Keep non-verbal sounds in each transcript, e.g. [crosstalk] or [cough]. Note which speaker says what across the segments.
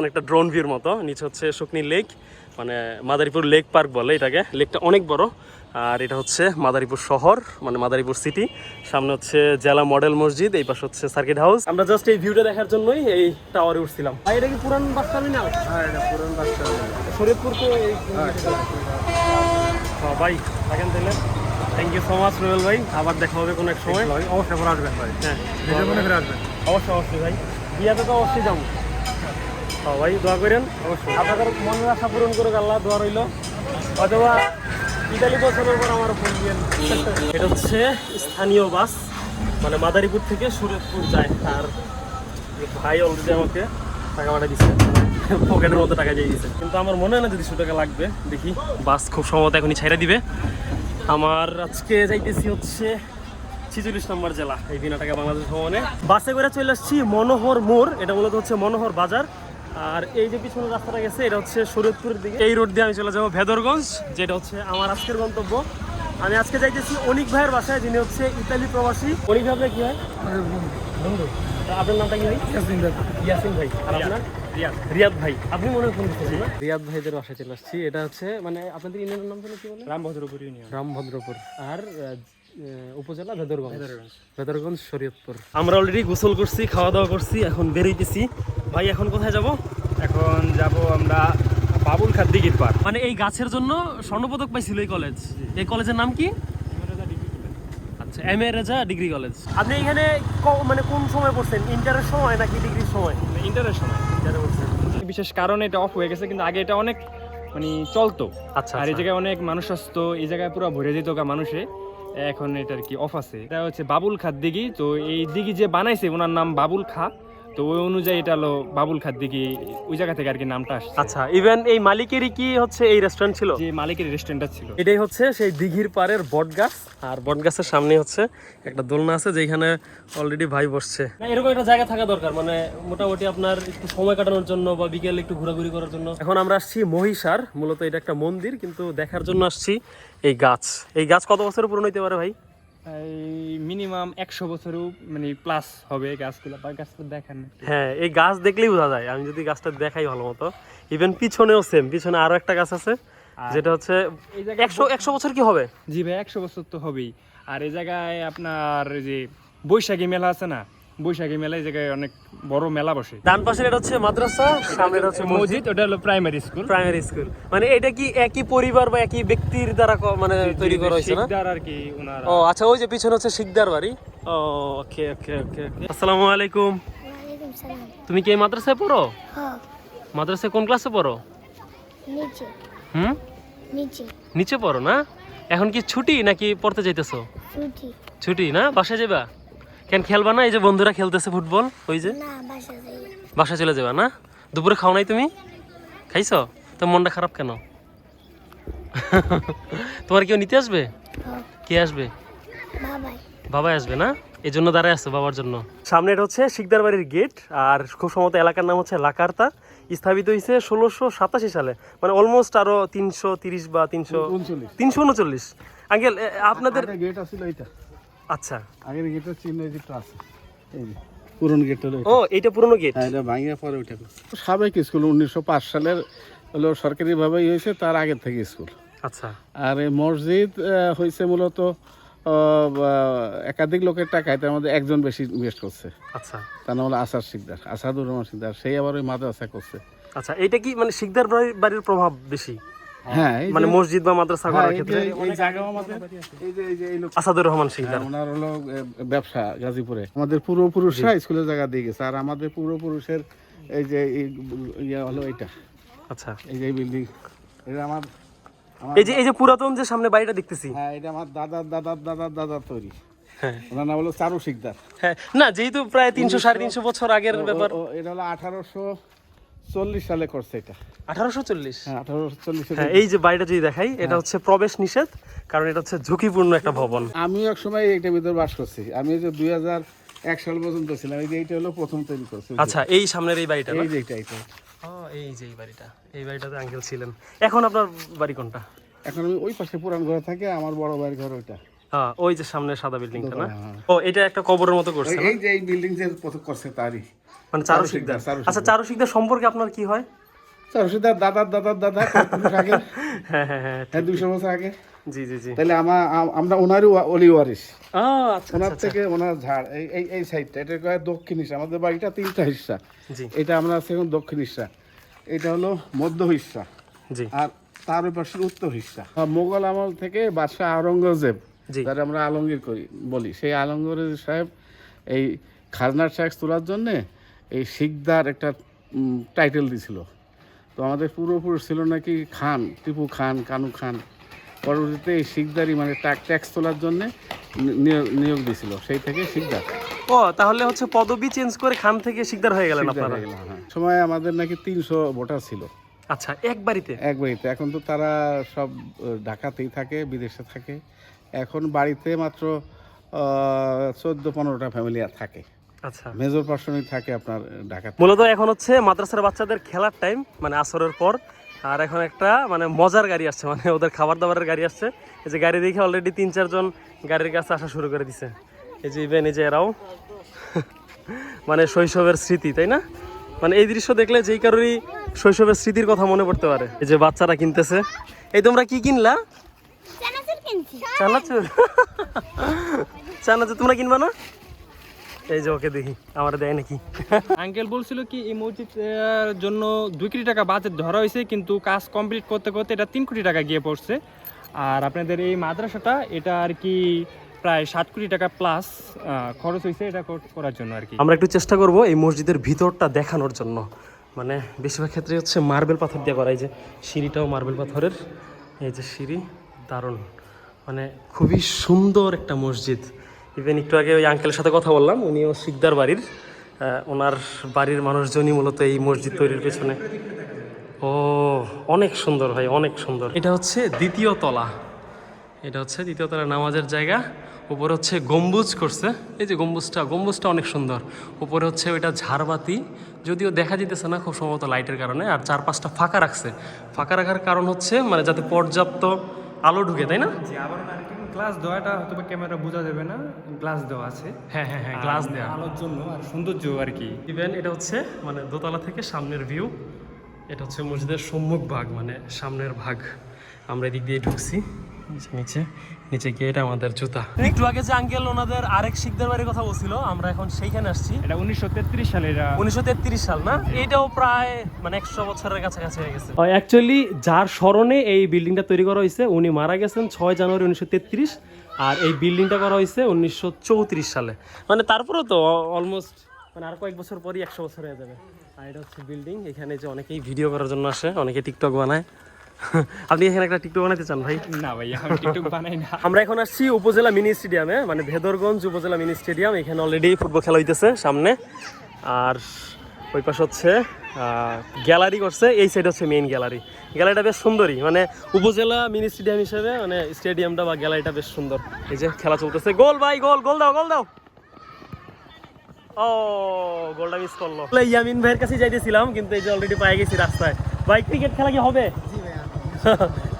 Speaker 1: অনেকটা ড্রোন ভিউর মতো। নিচে হচ্ছে শুকনি লেক মানে মাদারীপুর লেক পার্ক বলে এটাকে। লেকটা অনেক বড়। আর এটা হচ্ছে মাদারীপুর শহর মানে মাদারীপুর সিটি সামনে হচ্ছে জেলা মডেল মসজিদ এই পাশে হচ্ছে সার্কিট হাউস আমরা জাস্ট এই ভিউটা দেখার জন্যই এই টাওয়ারে উঠছিলাম। আর এটা কি পুরান বাস টার্মিনাল
Speaker 2: হ্যাঁ এটা পুরান বাস
Speaker 1: তো এই ভাই থাকেন তাহলে। Thank you so much Ruel ভাই। আবার দেখা হবে কোনো এক সময়।
Speaker 2: অবশ্যই আসবেন ভাই।
Speaker 1: হ্যাঁ। অবশ্যই অবশ্যই ভাই। বিয়াতে তো অবশ্যই যাব। ভাই দোয়া করেন।
Speaker 2: অবশ্যই।
Speaker 1: আপনাদের মনের আশা পূরণ করুক আল্লাহ দোয়া রইল। অথবা ইতালি বছরের পর আমার ফোন দিয়েন এটা হচ্ছে স্থানীয় বাস মানে মাদারীপুর থেকে সুরেশপুর যায়। আর ভাই অলরেডি আমাকে টাকা পাঠিয়ে দিচ্ছে পকেটের মতো টাকা দিয়ে দিচ্ছে কিন্তু আমার মনে হয় না যদি দুশো টাকা লাগবে দেখি। বাস খুব সম্ভবত এখনই ছাইরা দিবে। আমার আজকে যাইতেছি হচ্ছে ছিচল্লিশ নম্বর জেলা এই বিনা টাকা বাংলাদেশ ভ্রমণে বাসে করে চলে আসছি মনোহর মোড়। এটা মূলত হচ্ছে মনোহর বাজার। আর এই যে পিছনে রাস্তাটা গেছে এটা হচ্ছে শরীয়তপুরের দিকে। এই রোড দিয়ে আমি চলে যাব ভেদরগঞ্জ যেটা হচ্ছে আমার আজকের গন্তব্য। আমি আজকে যাইতেছি অনিক ভাইয়ের বাসায় যিনি হচ্ছে ইতালি প্রবাসী। অনিক ভাই কি হয়? আপনার নামটা কি ভাই? ইয়াসিন ভাই। আর আপনার? রিয়াদ। ভাই। আপনি মনে ফোন করতেছেন রিয়াদ ভাইদের বাসায় চলে আসছি। এটা হচ্ছে মানে আপনাদের ইউনিয়নের নাম কি বলেন
Speaker 2: রামভদ্রপুর ইউনিয়ন।
Speaker 1: রামভদ্রপুর। আর উপজেলা ভেদরগঞ্জ। ভেদরগঞ্জ। শরীয়তপুর। আমরা অলরেডি গোসল করছি খাওয়া দাওয়া করছি এখন বেরোইতেছি। ভাই এখন কোথায় যাব?
Speaker 2: এখন যাব আমরা বাবুল খাদ দিঘির পার
Speaker 1: মানে এই গাছের জন্য স্বর্ণপদক পাইছিল এই কলেজ এই কলেজের নাম কি? আচ্ছা M A Reza degree college. আপনি এখানে ক- মানে কোন সময় পড়ছেন? ইন্টারের সময় নাকি ডিগ্রির সময়?
Speaker 2: ইন্টারের সময়।
Speaker 1: ইন্টারে পড়ছেন।
Speaker 2: বিশেষ কারণে এটা অফ হয়ে গেছে কিন্তু আগে এটা অনেক মানে চলতো।
Speaker 1: আচ্ছা
Speaker 2: আর এই
Speaker 1: আচ্ছা।
Speaker 2: জায়গায় অনেক মানুষ আসতো এই জায়গায় পুরো ভরে যেত গা মানুষে। এখন এটার কি অফ আছে। এটা হচ্ছে বাবুল খাদ দিঘি। তো এই দিঘি যে বানাইছে ওনার নাম বাবুল খা। তো ওই অনুযায়ী এটা হলো বাবুল খাদ দিঘি ওই জায়গা থেকে আর কি নামটা আসছে।
Speaker 1: আচ্ছা ইভেন এই মালিকেরই কি হচ্ছে এই রেস্টুরেন্ট ছিল?
Speaker 2: যে মালিকের রেস্টুরেন্টটা ছিল।
Speaker 1: এটাই হচ্ছে সেই দিঘির পাড়ের বটগাছ আর বটগাছের সামনে হচ্ছে একটা দোলনা আছে যেখানে অলরেডি ভাই বসছে। না এরকম একটা জায়গা থাকা দরকার মানে মোটামুটি আপনার একটু সময় কাটানোর জন্য বা বিকেল একটু ঘোরাঘুরি করার জন্য। এখন আমরা আসছি মহিষার মূলত এটা একটা মন্দির কিন্তু দেখার জন্য আসছি এই গাছ। এই গাছ কত বছরের পুরনো হইতে পারে ভাই?
Speaker 2: মিনিমাম একশো বছরও মানে প্লাস হবে গাছগুলো। বা গাছটা দেখেন
Speaker 1: হ্যাঁ এই গাছ দেখলেই বোঝা যায়। আমি যদি গাছটা দেখাই ভালো মতো। ইভেন পিছনেও সেম পিছনে আরও একটা গাছ আছে যেটা হচ্ছে একশো একশো বছর কি হবে?
Speaker 2: জি ভাই একশো বছর তো হবেই। আর এই জায়গায় আপনার যে বৈশাখী মেলা আছে না বৈশাখী মেলা এই জায়গায় অনেক বড় মেলা বসে।
Speaker 1: ডান পাশের এটা হচ্ছে মাদ্রাসা সামনে হচ্ছে মসজিদ।
Speaker 2: ওটা হলো প্রাইমারি স্কুল
Speaker 1: প্রাইমারি স্কুল মানে এটা কি একই পরিবার বা একই ব্যক্তির দ্বারা মানে তৈরি করা হয়েছে না?
Speaker 2: শিকদার আর কি ওনার
Speaker 1: ও আচ্ছা ওই যে পিছনে হচ্ছে শিকদার বাড়ি। ও ওকে ওকে ওকে ওকে আসসালামু আলাইকুম।
Speaker 3: ওয়ালাইকুম সালাম।
Speaker 1: তুমি কি এই মাদ্রাসায় পড়ো?
Speaker 3: হ
Speaker 1: মাদ্রাসায় কোন ক্লাসে পড়ো?
Speaker 3: নিচে।
Speaker 1: হুম?
Speaker 3: নিচে।
Speaker 1: নিচে পড়ো না? এখন কি ছুটি নাকি পড়তে যাইতেছো?
Speaker 3: ছুটি।
Speaker 1: ছুটি না? বাসায় যাবা কেন খেলবা না? এই যে বন্ধুরা খেলতেছে ফুটবল ওই যে?
Speaker 3: বাসা
Speaker 1: বাসায় চলে যাবা না? দুপুরে খাও নাই তুমি? খাইছো? তো মনটা খারাপ কেন? [laughs] তোমার কেউ নিতে আসবে? কে আসবে?
Speaker 3: বাবাই।
Speaker 1: বাবাই আসবে না? এই জন্য দাঁড়ায় আছে বাবার জন্য। সামনে এটা হচ্ছে শিকদার বাড়ির গেট আর খুব সম্ভবত এলাকার নাম হচ্ছে লাকার্তা। স্থাপিত হয়েছে ষোলোশো সাতাশি সালে মানে অলমোস্ট আরও তিনশো তিরিশ বা তিনশো তিনশো উনচল্লিশ। আঙ্কেল আপনাদের
Speaker 4: গেট আছিল এইটা।
Speaker 1: আচ্ছা।
Speaker 4: আগের গেটের চিহ্ন যেটা আছে। এই যে পুরনো গেট হলো
Speaker 1: ও এইটা পুরনো গেট?
Speaker 4: হ্যাঁ এটা ভাঙিয়ে পরে উঠে সাবেক স্কুল উনিশশো পাঁচ সালের হলো সরকারিভাবেই হয়েছে তার আগের থেকে স্কুল।
Speaker 1: আচ্ছা।
Speaker 4: আর এই মসজিদ হয়েছে মূলত একাধিক লোকের টাকায় তার মধ্যে একজন বেশি ইনভেস্ট করছে।
Speaker 1: আচ্ছা।
Speaker 4: তার নাম হলো আসাদ শিকদার আসাদুর রহমান শিকদার সেই আবার ওই মাদ্রাসা করছে।
Speaker 1: আচ্ছা এটা কি মানে শিকদার বাড়ির প্রভাব বেশি?
Speaker 4: হ্যাঁ এই যে-
Speaker 1: মানে মসজিদ বা মাদ্রাসা
Speaker 4: হ্যাঁ,
Speaker 1: করার
Speaker 4: এই
Speaker 1: ক্ষেত্রে?
Speaker 4: যে- এই জায়গা আমাদের এই যে এই যে এই লোক
Speaker 1: আসাদুর রহমান শিকদার
Speaker 4: হ্যাঁ, ওনার হলো ব্যবসা গাজীপুরে। আমাদের পূর্বপুরুষরা স্কুলের জায়গা দিয়ে গেছে আর আমাদের পূর্বপুরুষের এই যে ইয়ে হলো এটা
Speaker 1: আচ্ছা।
Speaker 4: এই যে বিল্ডিং এটা আমার আমার
Speaker 1: এই যে এই যে পুরাতন যে সামনে বাড়িটা দেখতেছি।
Speaker 4: হ্যাঁ এটা আমার দাদার দাদার দাদার দাদার তৈরি।
Speaker 1: হ্যাঁ।
Speaker 4: ওনার নাম হলো চারু শিকদার।
Speaker 1: হ্যাঁ না যেহেতু প্রায় তিনশো সাড়ে তিনশো বছর আগের ব্যাপার।
Speaker 4: এটা হলো আঠারোশো চল্লিশ সালে করছে এটা।
Speaker 1: আঠারোশো চল্লিশ?
Speaker 4: হ্যাঁ আঠারোশো চল্লিশে
Speaker 1: হ্যাঁ এই যে বাড়িটা যদি দেখাই এটা হচ্ছে প্রবেশ নিষেধ কারণ এটা হচ্ছে ঝুঁকিপূর্ণ একটা ভবন।
Speaker 4: আমিও এক সময় এইটার ভিতরে বাস করছি। আমি যে দুই হাজার এক সাল পর্যন্ত ছিলাম এই যে এইটা হলো প্রথম তৈরি করছে।
Speaker 1: আচ্ছা এই সামনের এই বাড়িটা?
Speaker 4: এই যে এইটা এইটা।
Speaker 1: এই যে এই বাড়িটা। এই বাড়িটাতে আঙ্কেল ছিলেন। এখন আপনার বাড়ি কোনটা?
Speaker 4: এখন আমি ওই পাশে পুরান ঘরে থাকি আমার বড় ভাইয়ের ঘর ওইটা।
Speaker 1: হ্যাঁ ওই যে সামনে সাদা বিল্ডিংটা না?
Speaker 4: হ্যাঁ।
Speaker 1: ও এটা একটা কবরের মতো করছে
Speaker 4: এই যে এই বিল্ডিং যে প্রথম করছে তারই।
Speaker 1: মানে চারু
Speaker 4: চারু
Speaker 1: শিকদার। আচ্ছা চারু শিকদার সম্পর্কে আপনার কি হয়?
Speaker 4: চারুশিদার দাদার দাদার দাদা [laughs] আগে?
Speaker 1: হ্যাঁ হ্যাঁ হ্যাঁ
Speaker 4: হ্যাঁ দুইশো বছর আগে।
Speaker 1: জি জি জি।
Speaker 4: তাহলে আমার আমরা ওনারই অলি ওয়ারিস
Speaker 1: আচ্ছা
Speaker 4: ওনার
Speaker 1: আচ্ছা, আচ্ছা।
Speaker 4: থেকে ওনার ঝাড় এই এই সাইডটা এটা কয় দক্ষিণ হিসা আমাদের বাড়িটা তিনটা হিস্সা
Speaker 1: জি।
Speaker 4: এটা আমরা আছি এখন দক্ষিণ হিস্সা এটা হলো মধ্য হিস্সা
Speaker 1: জি।
Speaker 4: আর তার ওই পাশে উত্তর আর মোগল আমল থেকে বাদশাহ আওরঙ্গজেব। যারা আমরা আলমগীর করি বলি। সেই আলমগীর সাহেব এই খাজনার ট্যাক্স তোলার জন্যে এই শিকদার একটা টাইটেল দিছিল। তো আমাদের পূর্বপুরুষ ছিল নাকি খান টিপু খান কানু খান। পরবর্তীতে এই শিকদারি মানে ট্যাক্স তোলার জন্যে নিয়োগ দিছিল সেই থেকে শিকদার।
Speaker 1: ও তাহলে হচ্ছে পদবি চেঞ্জ করে খান থেকে শিকদার হয়ে গেলেন আপনারা।
Speaker 4: হ্যাঁ। সময় আমাদের নাকি তিনশো ভোটার ছিল।
Speaker 1: আচ্ছা এক বাড়িতে?
Speaker 4: এক বাড়িতে। এখন তো তারা সব ঢাকাতেই থাকে বিদেশে থাকে। এখন বাড়িতে মাত্র চোদ্দ পনেরোটা ফ্যামিলি আর থাকে।
Speaker 1: আচ্ছা।
Speaker 4: মেজর পার্সনই থাকে আপনার ঢাকা
Speaker 1: মূলত এখন হচ্ছে মাদ্রাসার বাচ্চাদের খেলার টাইম মানে আসরের পর। আর এখন একটা মানে মজার গাড়ি আসছে মানে ওদের খাবার দাবারের গাড়ি আসছে। এই যে গাড়ি দেখে অলরেডি তিন চারজন গাড়ির কাছে আসা শুরু করে দিছে। এই যে ইভেন এই যে এরাও। [laughs] মানে শৈশবের স্মৃতি তাই না? মানে এই দৃশ্য দেখলে যেই কারোরই শৈশবের স্মৃতির কথা মনে পড়তে পারে। এই যে বাচ্চারা কিনতেছে। এই তোমরা কি কিনলা?
Speaker 3: চানাচুর। [laughs]
Speaker 1: চানাচুর তোমরা কিনবা না? এই যে ওকে দেখি আমার দেয় নাকি?
Speaker 2: আঙ্কেল বলছিল কি এই মসজিদের জন্য দুই কোটি টাকা বাজেট ধরা হয়েছে কিন্তু কাজ কমপ্লিট করতে করতে এটা তিন কোটি টাকা গিয়ে পড়ছে। আর আপনাদের এই মাদ্রাসাটা এটা আর কি প্রায় সাত কোটি টাকা প্লাস খরচ হয়েছে এটা করার জন্য আর কি।
Speaker 1: আমরা একটু চেষ্টা করব এই মসজিদের ভিতরটা দেখানোর জন্য। মানে বেশিরভাগ ক্ষেত্রে হচ্ছে মার্বেল পাথর দিয়ে করা এই যে সিঁড়িটাও মার্বেল পাথরের এই যে সিঁড়ি দারুণ। মানে খুবই সুন্দর একটা মসজিদ। ইভেন একটু আগে ওই আঙ্কেলের সাথে কথা বললাম উনিও শিকদার বাড়ির। ওনার বাড়ির মানুষজনই মূলত এই মসজিদ তৈরির পেছনে। ও অনেক সুন্দর ভাই অনেক সুন্দর। এটা হচ্ছে দ্বিতীয় তলা। এটা হচ্ছে দ্বিতীয় তলা নামাজের জায়গা। উপরে হচ্ছে গম্বুজ করছে। এই যে গম্বুজটা গম্বুজটা অনেক সুন্দর। উপরে হচ্ছে ওইটা ঝাড়বাতি। যদিও দেখা যেতেছে না খুব সম্ভবত লাইটের কারণে আর চার পাঁচটা ফাঁকা রাখছে। ফাঁকা রাখার কারণ হচ্ছে মানে যাতে পর্যাপ্ত আলো ঢুকে তাই না?
Speaker 2: গ্লাস দেওয়াটা হয়তো বা ক্যামেরা বোঝা যাবে না গ্লাস দেওয়া আছে।
Speaker 1: হ্যাঁ হ্যাঁ হ্যাঁ গ্লাস দেওয়া
Speaker 2: আলোর জন্য আর সৌন্দর্য আর কি।
Speaker 1: ইভেন এটা হচ্ছে মানে দোতলা থেকে সামনের ভিউ এটা হচ্ছে মসজিদের সম্মুখ ভাগ মানে সামনের ভাগ। আমরা এদিক দিয়ে ঢুকছি। নিচে নিচে গিয়ে এটা আমাদের জুতা। একটু আগে যে আঙ্কেল ওনাদের আরেক শিখদের বাড়ির কথা বলছিল আমরা এখন সেইখানে আসছি।
Speaker 2: এটা উনিশশো তেত্রিশ সালে এটা
Speaker 1: উনিশশো তেত্রিশ সাল না? এটাও প্রায় মানে একশো বছরের কাছাকাছি হয়ে গেছে। অ্যাকচুয়ালি যার স্মরণে এই বিল্ডিংটা তৈরি করা হয়েছে উনি মারা গেছেন ছয় জানুয়ারি উনিশশো তেত্রিশ আর এই বিল্ডিংটা করা হয়েছে উনিশশো চৌত্রিশ সালে। মানে তারপরেও তো অলমোস্ট মানে আর কয়েক বছর পরই একশো বছর হয়ে যাবে। আর এটা হচ্ছে বিল্ডিং এখানে যে অনেকেই ভিডিও করার জন্য আসে অনেকে টিকটক বানায়। [laughs] আপনি এখানে একটা টিকটক বানাতে চান ভাই?
Speaker 2: না ভাই আমি টিকটক বানাই না। [laughs]
Speaker 1: আমরা এখন আসছি উপজেলা মিনি স্টেডিয়ামে মানে ভেদরগঞ্জ উপজেলা মিনি স্টেডিয়াম এখানে অলরেডি ফুটবল খেলা হইতেছে সামনে। আর ওই পাশে হচ্ছে গ্যালারি করছে এই সাইড হচ্ছে মেইন গ্যালারি। গ্যালারিটা বেশ সুন্দরই মানে উপজেলা মিনি স্টেডিয়াম হিসেবে মানে স্টেডিয়ামটা বা গ্যালারিটা বেশ সুন্দর। এই যে খেলা চলতেছে। গোল ভাই গোল গোল দাও গোল দাও। ও গোলটা মিস করল। ইয়ামিন ভাইয়ের কাছে যাইতেছিলাম কিন্তু এই যে অলরেডি পাই গেছি রাস্তায়। ভাই ক্রিকেট খেলা কি হবে?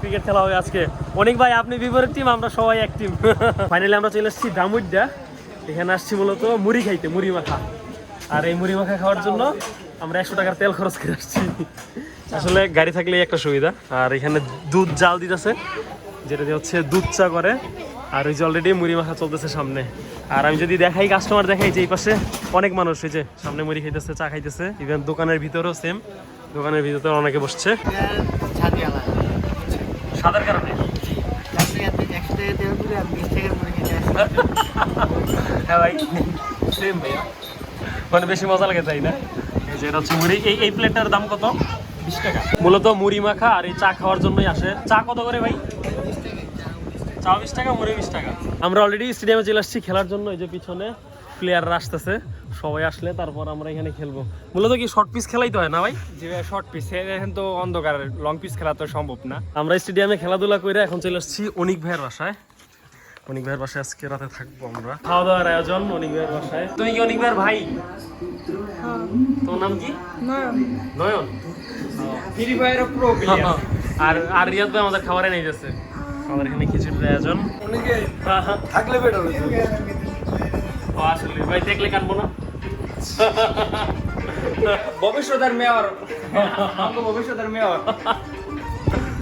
Speaker 1: ক্রিকেট খেলা হবে আজকে। অনেক ভাই, আপনি বিপরীত টিম আমরা সবাই এক টিম ফাইনালি আমরা চলে এসেছি দামুড্ডা এখানে আসছি মূলত মুড়ি খাইতে, মুড়ি মাখা। আর এই মুড়ি মাখা খাওয়ার জন্য আমরা একশো টাকার তেল খরচ করে আসছি। আসলে গাড়ি থাকলেই একটা সুবিধা। আর এখানে দুধ জাল দিতেছে যেটা দিয়ে হচ্ছে দুধ চা করে। আর ওই যে অলরেডি মুড়ি মাখা চলতেছে সামনে। আর আমি যদি দেখাই কাস্টমার দেখাই যে এই পাশে অনেক মানুষ হয়েছে সামনে মুড়ি খাইতেছে, চা খাইতেছে। ইভেন দোকানের ভিতরেও সেম দোকানের ভিতরে অনেকে বসছে। সাদার কারণে। হ্যাঁ ভাই সেম ভাইয়া। মানে বেশি মজা লাগে তাই না? এই যে এটা হচ্ছে মুড়ি। এই এই প্লেটটার দাম কত? বিশ টাকা। মূলত মুড়ি মাখা আর এই চা খাওয়ার জন্যই আসে। চা কত করে ভাই? চা বিশ টাকা। মুড়ি বিশ টাকা। আমরা অলরেডি স্টেডিয়ামে চলে আসছি খেলার জন্য। এই যে পিছনে প্লেয়াররা আসতেছে সবাই আসলে তারপর আমরা এখানে খেলব। মূলত কি শর্ট পিস খেলাই তো হয় না ভাই?
Speaker 2: যে শর্ট পিস এখন তো অন্ধকার লং পিস খেলা তো সম্ভব না।
Speaker 1: আমরা স্টেডিয়ামে খেলাধুলা করে এখন চলে আসছি অনিক ভাইয়ের বাসায়। অনিক ভাইয়ের বাসায় আজকে রাতে থাকব আমরা। খাওয়া দাওয়ার আয়োজন অনিক ভাইয়ের বাসায়। তুমি কি অনিক ভাইয়ের ভাই? তোমার নাম কি? নয়ন।
Speaker 2: ফ্রি ফায়ার প্রো
Speaker 1: আর আর রিয়াদ ভাই আমাদের খাবারে নিয়ে যাচ্ছে। আমাদের এখানে খিচুড়ির আয়োজন। হ্যাঁ, হ্যাঁ।
Speaker 4: থাকলে বেটার
Speaker 1: ও আসলে ভাই দেখলে কানবো না?
Speaker 2: ভবিষ্যতের মেয়র। [laughs] ভবিষ্যতের মেয়র।